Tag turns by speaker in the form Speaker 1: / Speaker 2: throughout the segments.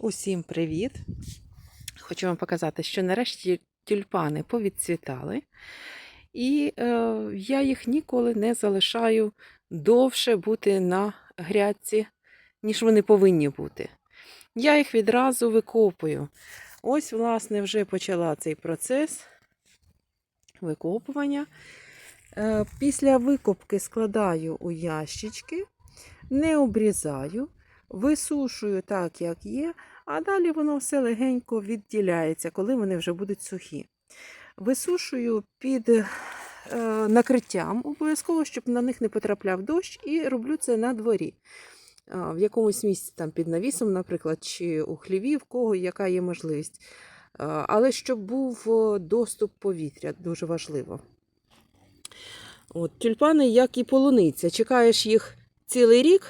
Speaker 1: Усім привіт! Хочу вам показати, що нарешті тюльпани повідцвітали, і е, я їх ніколи не залишаю довше бути на грядці, ніж вони повинні бути. Я їх відразу викопую. Ось, власне, вже почала цей процес викопування. Е, після викопки складаю у ящички, не обрізаю, висушую так, як є, а далі воно все легенько відділяється, коли вони вже будуть сухі. Висушую під е, накриттям обов'язково, щоб на них не потрапляв дощ, і роблю це на дворі. Е, В якомусь місці там під навісом, наприклад, чи у хліві, в кого яка є можливість. Е, Але щоб був е, доступ повітря, дуже важливо. От, тюльпани, як і полуниця. Чекаєш їх цілий рік,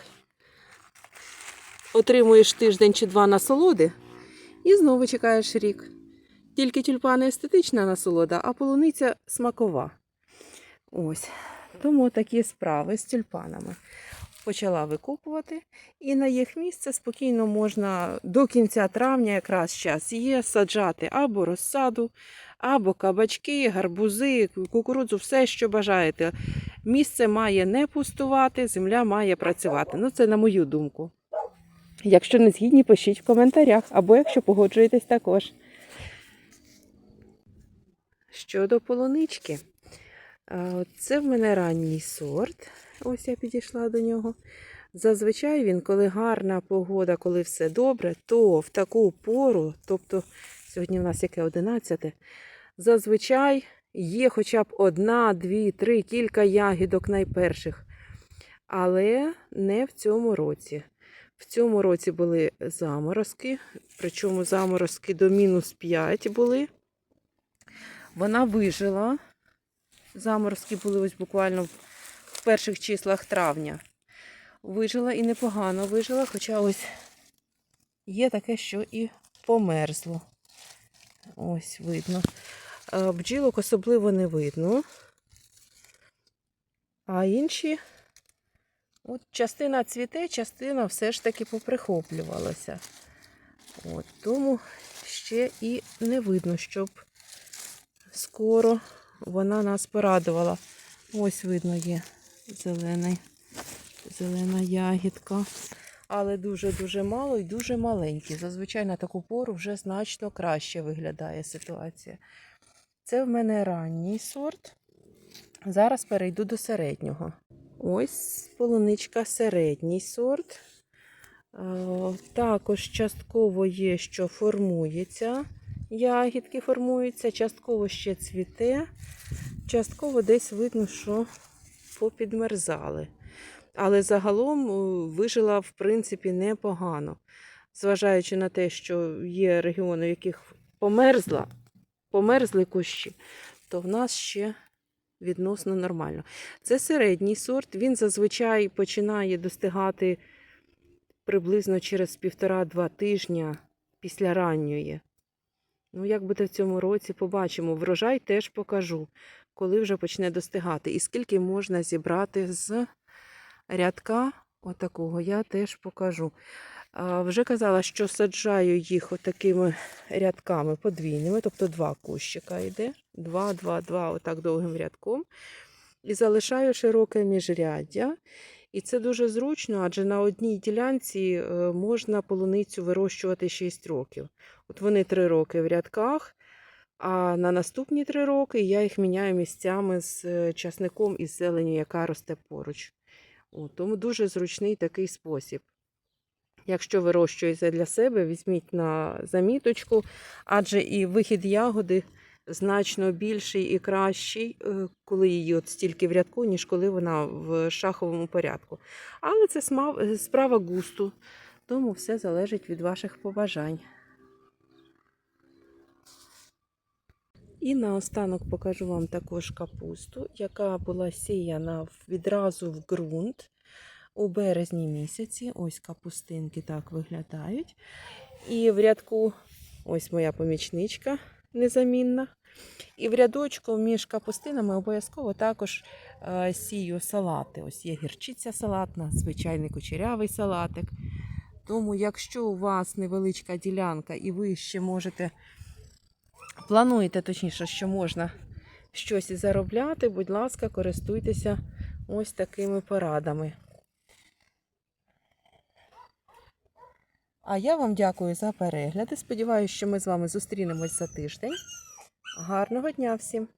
Speaker 1: отримуєш тиждень чи два насолоди, і знову чекаєш рік. Тільки тюльпани естетична насолода, а полуниця смакова. Ось. Тому такі справи з тюльпанами. Почала викопувати, і на їх місце спокійно можна до кінця травня, якраз час є, саджати або розсаду, або кабачки, гарбузи, кукурудзу, все, що бажаєте. Місце має не пустувати, земля має працювати. Ну, це на мою думку. Якщо не згідні, пишіть в коментарях, або якщо погоджуєтесь також. Щодо полунички, це в мене ранній сорт. Ось я підійшла до нього. Зазвичай він, коли гарна погода, коли все добре, то в таку пору, тобто сьогодні в нас яке 11, зазвичай є хоча б одна, дві, три, кілька ягідок найперших. Але не в цьому році. В цьому році були заморозки, причому заморозки до мінус 5 були. Вона вижила. Заморозки були ось буквально в перших числах травня. Вижила і непогано вижила, хоча ось є таке, що і померзло. Ось видно. Бджілок особливо не видно. А інші, от частина цвіте, частина все ж таки поприхоплювалася. От, тому ще і не видно, щоб скоро вона нас порадувала. Ось видно є зелений, зелена ягідка. Але дуже-дуже мало і дуже маленькі. Зазвичай на таку пору вже значно краще виглядає ситуація. Це в мене ранній сорт. Зараз перейду до середнього. Ось полуничка середній сорт. Також частково є, що формується. Ягідки формуються, частково ще цвіте, частково десь видно, що попідмерзали. Але загалом е, вижила, в принципі, непогано. Зважаючи на те, що є регіони, в яких померзла, померзли кущі, то в нас ще відносно нормально. Це середній сорт, він зазвичай починає достигати приблизно через півтора-два тижня після ранньої. Ну, як буде в цьому році, побачимо. Врожай теж покажу, коли вже почне достигати. І скільки можна зібрати з рядка отакого, я теж покажу. Вже казала, що саджаю їх отакими рядками подвійними, тобто два кущика йде. Два, два, два, отак довгим рядком. І залишаю широке міжряддя. І це дуже зручно, адже на одній ділянці е, можна полуницю вирощувати 6 років. От вони 3 роки в рядках, а на наступні 3 роки я їх міняю місцями з е, часником і зеленю, яка росте поруч. От, тому дуже зручний такий спосіб. Якщо вирощуєте для себе, візьміть на заміточку, адже і вихід ягоди значно більший і кращий, е, коли її от стільки в рядку, ніж коли вона в шаховому порядку. Але це е, справа густу, тому все залежить від ваших побажань. І наостанок покажу вам також капусту, яка була сіяна відразу в ґрунт у березні місяці. Ось капустинки так виглядають. І в рядку, ось моя помічничка незамінна. І в рядочку між капустинами обов'язково також е, сію салати. Ось є гірчиця салатна, звичайний кучерявий салатик. Тому, якщо у вас невеличка ділянка і ви ще можете, плануєте точніше, що можна щось заробляти, будь ласка, користуйтеся ось такими порадами. А я вам дякую за перегляди. Сподіваюся, що ми з вами зустрінемось за тиждень. Гарного дня всім!